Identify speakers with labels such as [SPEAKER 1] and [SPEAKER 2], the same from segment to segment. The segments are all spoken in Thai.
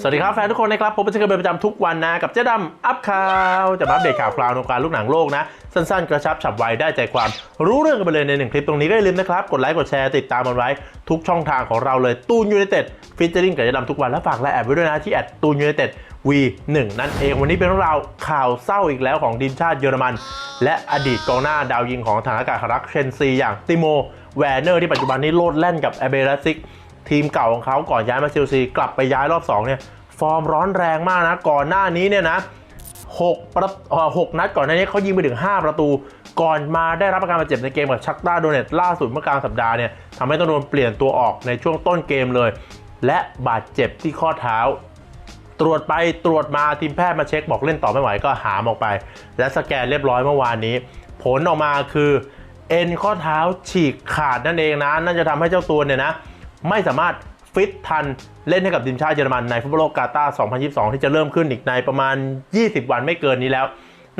[SPEAKER 1] สวัสดีครับแฟนทุกคนนะครับผมเป็นเช่นเคยป็นประจำทุกวันนะ กับเจ๊ดำอัพข่าวจะมาอัปเดตข่าวคราวในการลูกหนังโลกนะ สั้นๆ กระชับฉับไวได้ใจความรู้เรื่องกันไปเลยในหนึ่งคลิปตรงนี้ก็อย่าลืมนะครับ กดไลค์กดแชร์ติดตามมันไว้ ทุกช่องทางของเราเลยตูนยู i นเต็ดฟิชเจอริงกับเจ๊ดำทุกวันและฝากและแอบไว้ด้วยนะที่แอดตูนยู i นเต็ด V1 นั่นเองวันนี้เป็นเรื่องราวข่าวเศร้าอีกแล้วของทีมชาติเยอรมัน และอดีตกองหน้าดาวยิงของฐานอากาศรักเชนซีอย่างติโมแวนเนอร์ที่ปัจจุบันนี้โลดแล่นกับแอเบรัสซิก ทีมเก่าของเขาก่อนย้ายมาเชลซีกลับไปย้ายรอบ2เนี่ยฟอร์มร้อนแรงมากนะ ก่อนหน้านี้เนี่ยนะ6ประเอ่อ6นัดก่อนหน้านี้เขายิงไปถึง 5 ประตู ก่อนมาได้รับอาการบาดเจ็บในเกมกับชักตาโดเนตล่าสุดเมื่อกลางสัปดาห์เนี่ยทำให้ต้องโดนเปลี่ยนตัวออกในช่วงต้นเกมเลย และบาดเจ็บที่ข้อเท้า ตรวจไปตรวจมาทีมแพทย์มาเช็คบอกเล่นต่อไม่ไหวก็หามออกไป และสแกนเรียบร้อยเมื่อวานนี้ ผลออกมาคือเอ็นข้อเท้าฉีกขาดนั่นเองนะนั่นจะทำให้เจ้าตัวเนี่ยนะ ไม่สามารถฟิตทันเล่นให้กับทีมชาติเยอรมันในฟุตบอลโลกกาตาร์2022 ที่จะเริ่มขึ้นอีกในประมาณ 20 วันไม่เกินนี้แล้ว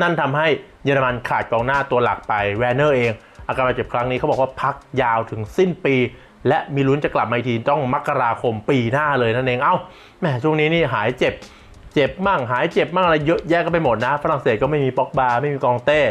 [SPEAKER 1] นั่นทำให้เยอรมันขาดกองหน้าตัวหลักไปแวนเนอร์เอง อาการบาดเจ็บครั้งนี้เขาบอกว่าพักยาวถึงสิ้นปี และมีลุ้นจะกลับมาอีกทีต้องมกราคมปีหน้าเลยนั่นเอง เอ้าแหมช่วงนี้นี่หายเจ็บ เจ็บมั่งหายเจ็บมั่งอะไรเยอะแยะก็ไปหมดนะ ฝรั่งเศสก็ไม่มีป็อกบาไม่มีกองเต้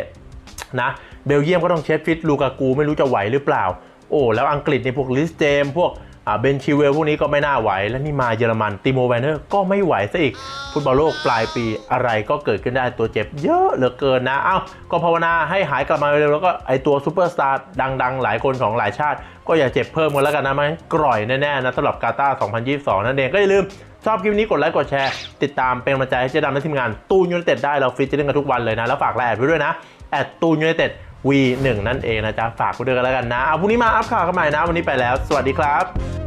[SPEAKER 1] นะเบลเยียมก็ต้องเช็ดฟิตลูกากูไม่รู้จะไหวหรือเปล่า โอ้แล้วอังกฤษในพวกลิสเจมพวก อ่าเบนชิเวลพวกนี้ก็ไม่น่าไหว แล้วนี่มาเยอรมันติโมแวนเนอร์ก็ไม่ไหวซะอีก ฟุตบอลโลกปลายปีอะไรก็เกิดขึ้นได้ตัวเจ็บเยอะเหลือเกินนะ เอ้า ก็ภาวนาให้หายกลับมาเร็วแล้วก็ไอตัวซูเปอร์สตาร์ดังๆ หลายคนของหลายชาติ ก็อย่าเจ็บเพิ่มกันแล้วกันนะไมันกร่อยแน่ๆนะสำหรับกาตาร์2022 นั่นเองก็อย่าลืมชอบคลิปนี้กดไลค์กดแชร์ ติดตามเป็นกำลังใจให้เจ๊ดำและทีมงานตูนยูไนเต็ดได้เราฟีเจอริ่งกันทุกวันเลยนะแล้วฝากแลแอดไว้ด้วยนะแอดตูนยูไนเต็ด V1 นั่นเองนะจ๊ะฝากคุณด้วยกันแล้วกันนะเอาพรุ่งนี้มาอัพข่าวกันใหม่นะวันนี้ไปแล้ว สวัสดีครับ